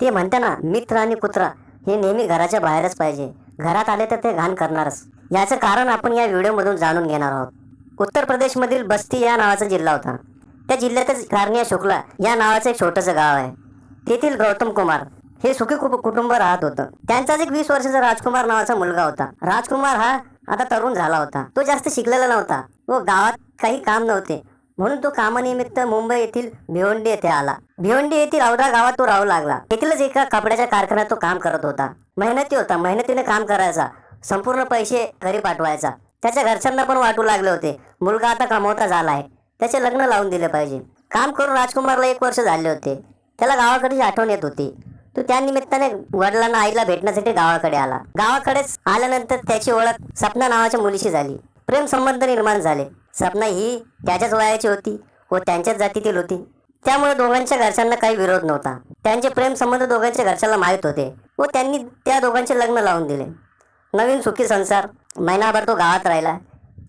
ते म्हणते ना मित्र आणि कुत्रा हे नेहमी घराच्या बाहेरच पाहिजे. घरात आले तर ते घाण करणारच. याचं कारण आपण या व्हिडिओमधून जाणून घेणार आहोत. उत्तर प्रदेशमधील बस्ती या नावाचा जिल्हा होता. त्या जिल्ह्यातच कारनिया शुक्ला या नावाचं एक छोटंसं गाव आहे. तेथील गौतम कुमार हे सुखी कुटुंब राहत होतं. त्यांचाच एक वीस वर्षाचा राजकुमार नावाचा मुलगा होता. राजकुमार हा आता तरुण झाला होता. तो जास्त शिकलेला नव्हता व गावात काही काम नव्हते. म्हणून तो कामानिमित्त मुंबई येथील भिवंडी येथे आला. भिवंडी येथील औदा गावात तो राहू लागला. तेथीलच एका कपड्याच्या कारखान्यात तो काम करत होता. मेहनती होता. मेहनतीने काम करायचा. संपूर्ण पैसे घरी पाठवायचा. त्याच्या घरच्यांना पण वाटू लागले होते. मुलगा आता कमवता झाला आहे. त्याचे लग्न लावून दिले पाहिजे. काम करून राजकुमारला एक वर्ष झाले होते. त्याला गावाकडची आठवण येत होती. तो त्या निमित्ताने वडिलांना आईला भेटण्यासाठी गावाकडे आला. गावाकडेच आल्यानंतर त्याची ओळख सपना नावाच्या मुलीशी झाली. प्रेम संबंध निर्माण झाले. सपना ही त्याच्याच वयाची होती व त्यांच्याच जातीतील होती. त्यामुळे दोघांच्या घरच्यांना काही विरोध नव्हता. त्यांचे प्रेम संबंध दोघांच्या घरच्याला माहीत होते व त्यांनी त्या दोघांचे लग्न लावून दिले. नवीन सुखी संसार महिनाभर तो गावात राहिला.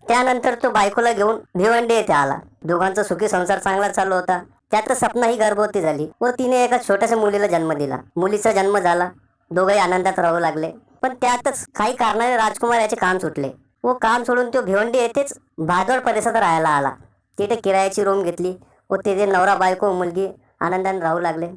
त्यानंतर तो बायकोला घेऊन भिवंडी येथे आला. दोघांचा सुखी संसार चांगला चालू होता. त्यात सपना ही गर्भवती झाली व तिने एका छोट्याशा मुलीला जन्म दिला. मुलीचा जन्म झाला. दोघंही आनंदात राहू लागले. पण त्यातच काही कारणाने राजकुमार याचे काम सुटले. व काम सोडून तो भिवंडी येथेच भादवड परिसरात राहायला आला. तिथे किरायाची रूम घेतली व तिथे नवरा बायको मुलगी आनंदाने राहू लागले.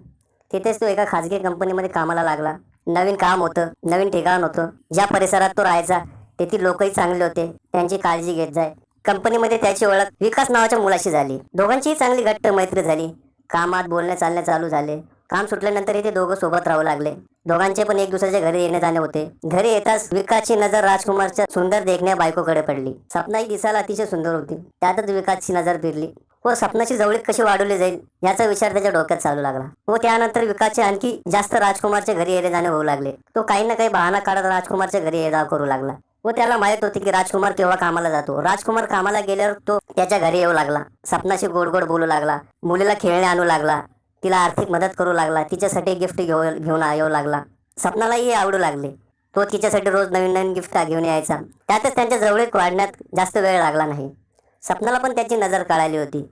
तिथेच तो एका खाजगी कंपनीमध्ये कामाला लागला. नवीन काम होतं नवीन ठिकाण होतं. ज्या परिसरात तो राहायचा तेथील लोकही चांगले होते. त्यांची काळजी घेत जाय. कंपनीमध्ये त्याची ओळख विकास नावाच्या मुलाशी झाली. दोघांचीही चांगली घट्ट मैत्री झाली. कामात बोलणे चालणे चालू झाले. काम सुटल्यानंतर ते दोघं सोबत राहू लागले. दोघांचे पण एक दुसऱ्याच्या घरी येणे जाणे होते. घरी येताच विकासची नजर राजकुमारच्या सुंदर देखण्या बायकोकडे पडली. सपनाही दिसायला अतिशय सुंदर होती. त्यातच विकासची नजर फिरली. व सपनाची जवळीक कशी वाढवली जाईल याचा विचार त्याच्या डोक्यात चालू लागला. व त्यानंतर विकासचे आणखी जास्त राजकुमारच्या घरी येणे जाणे होऊ लागले. तो काही ना काही बहाना काढत राजकुमारच्या घरी ये जा करू लागला. व त्याला माहीत होती की राजकुमार केव्हा कामाला जातो. राजकुमार कामाला गेल्यावर तो त्याच्या घरी येऊ लागला. सपनाशी गोड गोड बोलू लागला. मुलीला खेळणे आणू लागला. तिला आर्थिक मदत करू लागला तिच्यासाठी गिफ्ट घेऊ घेऊन येऊ लागला. सपनालाही आवडू लागले. तो तिच्यासाठी रोज नवीन नवीन गिफ्ट घेऊन यायचा. त्यातच त्यांच्या जवळीक वाढण्यात जास्त वेळ लागला नाही. सपनाला पण त्याची नजर कळाली होती.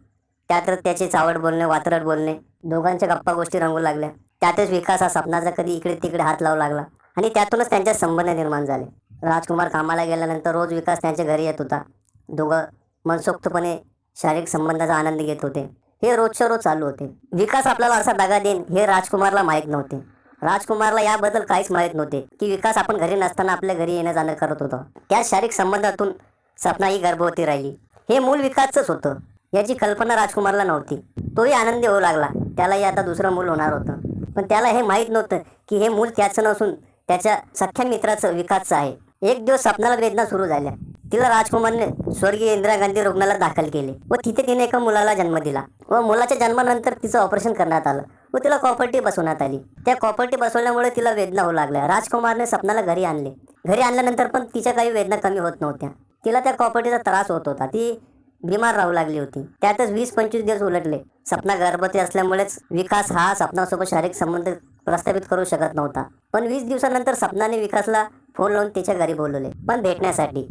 त्यातच त्याचे चावट बोलणे वातरट बोलणे दोघांच्या गप्पा गोष्टी रंगू लागल्या. त्यातच विकास हा सपनाचा कधी इकडे तिकडे हात लावू लागला आणि त्यातूनच त्यांच्या संबंध निर्माण झाले. राजकुमार कामाला गेल्यानंतर रोज विकास त्यांच्या घरी येत होता. दोघं मनसोक्तपणे शारीरिक संबंधाचा आनंद घेत होते. हे रोजच्या रोज चालू होते. विकास आपल्याला असा दगा देईन हे राजकुमारला माहीत नव्हते. राजकुमारला याबद्दल काहीच माहीत नव्हते की विकास आपण घरी नसताना आपल्या घरी येणं जाणं करत होतो. त्या शारीरिक संबंधातून सपना ही गर्भवती राहिली. हे मूल विकासच होतं. याची कल्पना राजकुमारला नव्हती. तोही आनंदी होऊ लागला. त्यालाही आता दुसरं मूल होणार होतं. पण त्याला हे माहीत नव्हतं की हे मूल त्याचं नसून त्याच्या सख्या मित्राचं विकासचं आहे. एक दिवस सपनाला वेदना सुरू झाल्या. तिला राजकुमारने स्वर्गीय इंदिरा गांधी रुग्णालयात दाखल केले व तिथे तिने एका मुलाला जन्म दिला. व मुलाच्या जन्मानंतर तिचं ऑपरेशन करण्यात आलं व तिला कॉपर्टी बसवण्यात आली. त्या कॉपर्टी बसवल्यामुळे तिला वेदना होऊ लागल्या. राजकुमारने सपनाला घरी आणले. घरी आणल्यानंतर पण तिच्या काही वेदना कमी होत नव्हत्या. तिला त्या कॉपर्टीचा त्रास होत होता. ती बिमार राहू लागली होती. त्यातच वीस पंचवीस दिवस उलटले. सपना गर्भवती असल्यामुळेच विकास हा सपनासोबत शारीरिक संबंध प्रस्थापित करू शकत नव्हता. पण वीस दिवसानंतर सपनाने विकासला फोन लावून तिच्या घरी बोलवले. पण भेटण्यासाठी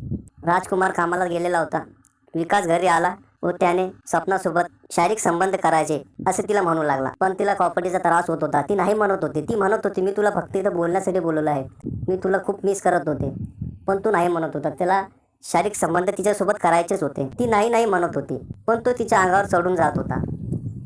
राजकुमार कामाला गेलेला होता. विकास घरी आला व त्याने सपनासोबत शारीरिक संबंध करायचे असे तिला म्हणू लागला. पण तिला कॉपर्टीचा त्रास होत होता. ती नाही म्हणत होती. ती म्हणत होती मी तुला फक्त इथं बोलण्यासाठी बोलवलं आहे. मी तुला खूप मिस करत होते. पण तू नाही म्हणत होता. त्याला शारीरिक संबंध तिच्यासोबत करायचेच होते. ती नाही नाही म्हणत होती पण तो तिच्या अंगावर चढून जात होता.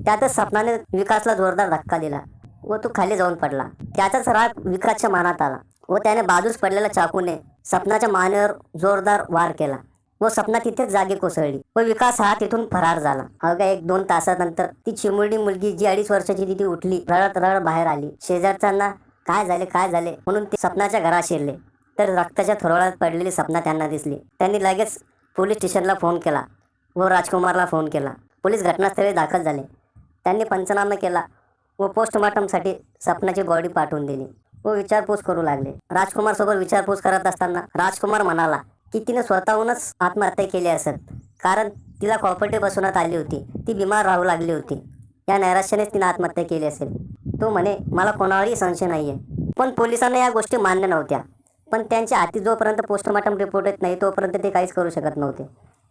त्यातच सपनाने विकासला जोरदार धक्का दिला व तो खाली जाऊन पडला. त्याचाच राग विकासच्या मानात आला व त्याने बाजूस पडलेल्या चाकूने सपनाच्या मानेवर जोरदार वार केला. व सपना तिथेच जागी कोसळली. व विकास हा तिथून फरार झाला. अवघ्या एक दोन तासानंतर ती चिमुरडी मुलगी जी अडीच वर्षाची तिथे उठली रडत रडत बाहेर आली. शेजारच्यांना काय झाले काय झाले? म्हणून ते सपनाच्या घरात शिरले. तर रक्ताच्या थरोळात पडलेली सपना त्यांना दिसली. त्यांनी लगेच पोलीस स्टेशनला फोन केला व राजकुमारला फोन केला. पोलीस घटनास्थळी दाखल झाले. त्यांनी पंचनामा केला व पोस्टमॉर्टमसाठी सपनाची बॉडी पाठवून दिली. व विचारपूस करू लागले. राजकुमारसोबत विचारपूस करत असताना राजकुमार म्हणाला की तिने स्वतःहूनच आत्महत्या केली असत कारण तिला कॉपर्टी बसवण्यात आली होती. ती बिमार राहू लागली होती. या नैराश्यानेच तिने आत्महत्या केली असेल. तो म्हणे मला कोणावरही संशय नाही आहे पण पोलिसांना या गोष्टी मान्य नव्हत्या. पण त्यांच्या हाती जोपर्यंत पोस्टमॉर्टम रिपोर्ट येत नाही तोपर्यंत ते काहीच करू शकत नव्हते.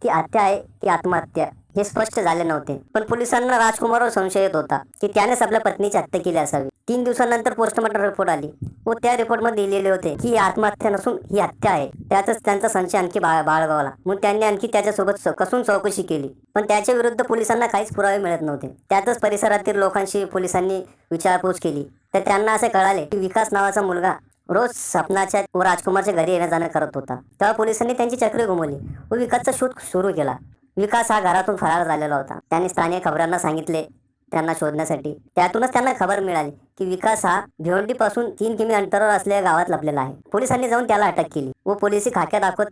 ती हत्या आहे की आत्महत्या हे स्पष्ट झाले नव्हते. पण पोलिसांना राजकुमारवर संशय येत होता की त्यानेच आपल्या पत्नीची हत्या केली असावी. तीन दिवसानंतर पोस्टमॉर्टम रिपोर्ट आली व त्या रिपोर्टमध्ये लिहिलेले होते की ही आत्महत्या नसून ही हत्या आहे. त्यातच त्यांचा संशय आणखी बाळ बाळगावला. मग त्यांनी आणखी त्याच्यासोबत कसून चौकशी केली. पण त्याच्या विरुद्ध पोलिसांना काहीच पुरावे मिळत नव्हते. त्यातच परिसरातील लोकांशी पोलिसांनी विचारपूस केली. तर त्यांना असे कळाले की विकास नावाचा मुलगा रोज सपनाच्या व राजकुमारच्या घरी येणं जाणं करत होता. तेव्हा पोलिसांनी त्यांची चक्री गुमवली व विकासचा शोध सुरू केला. विकास हा घरातून फरार झालेला होता. त्यांनी स्थानिक खबरांना सांगितले त्यांना शोधण्यासाठी. त्यातूनच त्यांना खबर मिळाली की विकास हा भिवंडीपासून तीन किमी अंतरावर असलेल्या गावात लपलेला आहे. पोलिसांनी जाऊन त्याला अटक केली व पोलिसी खाक्या दाखवत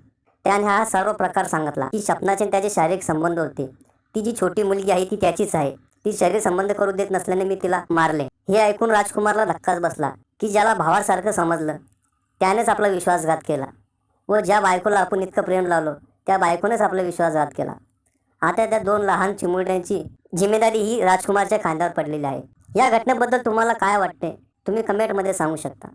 त्याने हा सर्व प्रकार सांगितला. की सपनाचे आणि त्याचे शारीरिक संबंध होते. ती जी छोटी मुलगी आहे ती त्याचीच आहे. ती शरीर संबंध करू देत नसल्याने मी तिला मारले. हे ऐकून राजकुमारला धक्काच बसला की ज्याला भावासारखं समजलं त्यानेच आपला विश्वासघात केला व ज्या बायकोला आपण इतकं प्रेम लावलो त्या बायकोनेच आपला विश्वासघात केला. आता त्या दोन लहान चिमुरड्यांची जिम्मेदारी ही राजकुमारच्या खांद्यावर पडलेली आहे. या घटनेबद्दल तुम्हाला काय वाटते तुम्ही कमेंटमध्ये सांगू शकता.